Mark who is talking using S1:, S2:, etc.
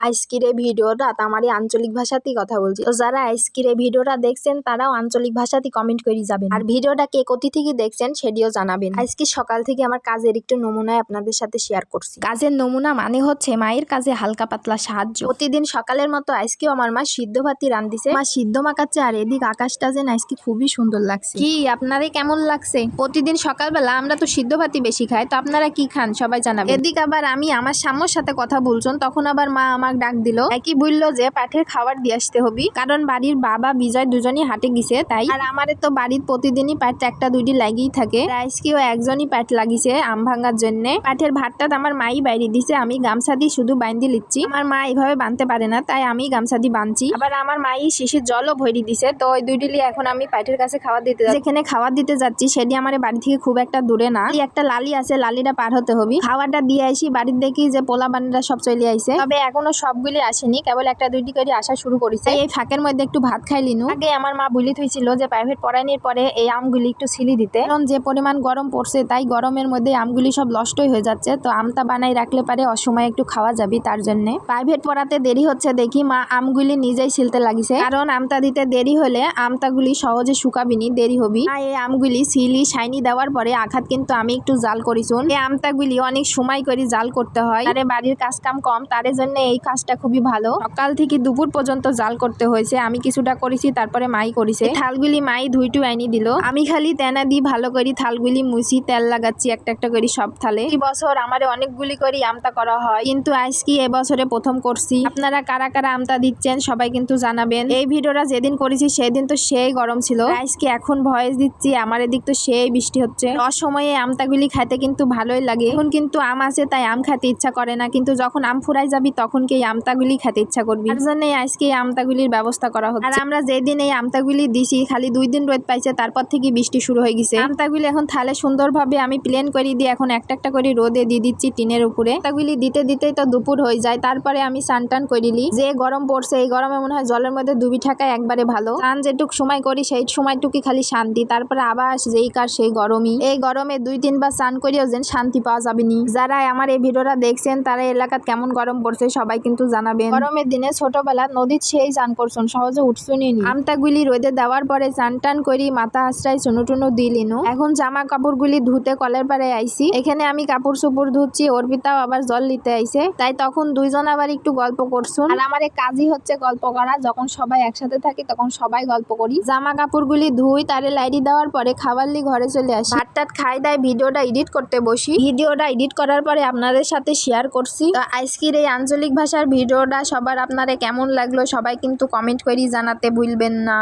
S1: আজকের এই ভিডিওটা আমার এই আঞ্চলিক ভাষাতেই কথা বলছি। তো যারা আজকের ভিডিওটা দেখছেন, তারাও আঞ্চলিক ভাষাতেই কমেন্ট করে যাবেন। আর ভিডিওটা কে কোথি থেকে দেখছেন সেটিও জানাবেন। আজকে সকাল থেকে আমার কাজের একটু নমুনায় আপনাদের সাথে শেয়ার করছি। কাজের নমুনা মানে হচ্ছে মায়ের কাজে হালকা পাতলা সাহায্য। প্রতিদিন সকালের মতো আজকেও আমার মা সিদ্ধ ভাতি রান্ধিছে। মা সিদ্ধ মাখাচ্ছে আর এদিক আকাশটা যেন আজকে খুবই সুন্দর লাগছে। কি আপনাদের কেমন লাগছে? প্রতিদিন সকালবেলা আমরা তো সিদ্ধ ভাতি বেশি খাই, তো আপনারা কি খান সবাই জানাবেন। এদিক আবার আমি আমার সাম্যর সাথে কথা বলছেন, তখন আবার মা আমাকে ডাক দিল। একই বলল যে পাঠের খাবার দিয়ে আসতে হবি। কারণ বাড়ির বাবা বিজয় দুজনই হাটে গেছে, তাই আর আমারে তো বাড়ির প্রতিদিনই পাট একটা দুইটি লাগেই থাকে। আজকেও একজনই পাঠ লাগিছে আম ভাঙার জন্য। পাঠের ভাতটা আমার মাই বাইরে দিছে, আমি গামছা দিয়ে শুধু বাইন্দি লিচ্ছি। আমার মা এইভাবে বানতে পারে না, তাই আমি গামছা দিয়ে বানছি আবার আমার মাই শিশির জলও ভরি দিছে, তো ওই দুইটি এখন আমি পাঠের কাছে খাবার দিতে। যেখানে খাবার দিতে যাচ্ছি, সেটি আমার বাড়ি থেকে খুব একটা দূরে না। একটা লালি আছে, লালিটা পার হতে হবে। খাবারটা দিয়ে আসি, বাড়ির দেখি যে পোলা বানিরা সব চলে আইছে। তবে এখনও সবগুলি আসেনি কেবল একটা দুইটি করে আসা শুরু করেছে। এই ফাঁকের মধ্যে একটু ভাত খাইলিনু আগে আমার মা বলি থইছিল যে প্রাইভেট পড়াইনির পরে এই আমগুলি একটু ছিলি দিতে। কারণ যে পরিমাণ গরম পড়ছে তাই গরমের মধ্যে আমগুলি সব নষ্টই হয়ে যাচ্ছে। তো আমটা বানাই রাখলে পারে অসময়ে একটু খাওয়া যাবে তার জন্য। প্রাইভেট পড়াতে দেরি হচ্ছে দেখি মা আমগুলি নিজেই ছিলতে লাগিছে। কারণ আমটা দিতে দেরি হলে আমটাগুলি সহজে শুকাবিনি দেরি হবি। আর এই আমগুলি সিলি শাইনি দেওয়ার পরে আঘাত কিন্তু আমি একটু জাল করিছুন এই আমটাগুলি অনেক সময় করে জাল করতে হয়। আরে বাড়ির কাজ কাম কম তার জন্য এই কাজটা খুবই ভালো। সকাল থেকে দুপুর পর্যন্ত জাল করতে হয়েছে। আমি কিছুটা করেছি, তারপরে মাই করেছে। থালগুলি মাই ধুইটু আইনি দিল। আমি খালি তেনা দি ভালো করি থালগুলি মুছি, তেল লাগাচ্ছি একটা একটা করে সব থালে। এই বছর আমারে অনেকগুলি করে আমতা করা হয়। কিন্তু আজকে এবছরে প্রথম করছি। আপনারা কারা কারা আমতা দিচ্ছেন সবাই কিন্তু জানাবেন। এই ভিডিওটা যেদিন করেছি সেদিন তো সেই গরম ছিল। আজকে এখন ভয়েস দিচ্ছি, আমার এদিক তো সেই বৃষ্টি হচ্ছে। অসময়ে আমতাগুলি খাইতে কিন্তু ভালোই লাগে। এখন কিন্তু আম আছে, তাই আম খেতে ইচ্ছা করে না। কিন্তু যখন আম ফুরাই যাবি, তখন কি এই আমতাগুলি খেতে ইচ্ছা করবি। তার জন্য আজকে এই আমতাগুলির ব্যবস্থা করা হচ্ছে। আর আমরা যেদিন এই আমতাগুলি দিছি খালি দুই দিন রোদ পাইছে তারপর থেকে বৃষ্টি শুরু হয়ে গেছে। আমতাগুলি এখন থালে সুন্দরভাবে আমি প্লেন করে দিয়ে এখন একটা একটা করে রোদে দিয়ে দিচ্ছি টিনের উপরে। আমতাগুলি দিতে দিতেই তো দুপুর হয়ে যায় তারপরে আমি স্নান টান করিলি যে গরম পড়ছে এই গরমে মনে হয় জলের মধ্যে ডুবি থাকাই একবারে ভালো। স্নান যেটুক সময় করি সেই সময়টুকি খালি শান্তি। তারপরে আবার যেই কার সেই গরমই। এই গরমে দুই তিনবার স্নান করিও যেন শান্তি পাওয়া যাবেনি। যারা আমার এই ভিডিওটা দেখছেন তারা এলাকাত কেমন গরম পড়ছে সবাই কিন্তু জানাবেন। গরমের দিনে ছোটবেলা নদীর সেই চান করছুন সহজে উঠছুনি নি। আমতাগুলি রোদে দেওয়ার পরে চান টান করি মাথা আশ্রায় চুনু টুনু দিলিনু এখন জামা কাপড়গুলি ধুতে কলের পারে আইছি। এখানে আমি কাপড় চোপড় ধুচ্ছি অর্পিতাও আবার জল নিতে আইছে। তাই তখন দুইজন আবার একটু গল্প করছুন। আর আমার কাজই হচ্ছে গল্প করা যখন সবাই একসাথে থাকি তখন সবাই গল্প করি। জামা কাপড়গুলি ধুই তারে লাইটি দেওয়ার পরে খাবার লি ঘরে চলে আসি। ভাত টাত খাই দেয় ভিডিওটা এডিট করতে বসি। ভিডিওটা এডিট করার পরে আপনাদের সাথে শেয়ার করছি। তো আজকের এই আঞ্চলিক ভাষার ভিডিওটা সবার আপনারে কেমন লাগল সবাই কিন্তু কমেন্ট করি জানাতে ভুলবেন না।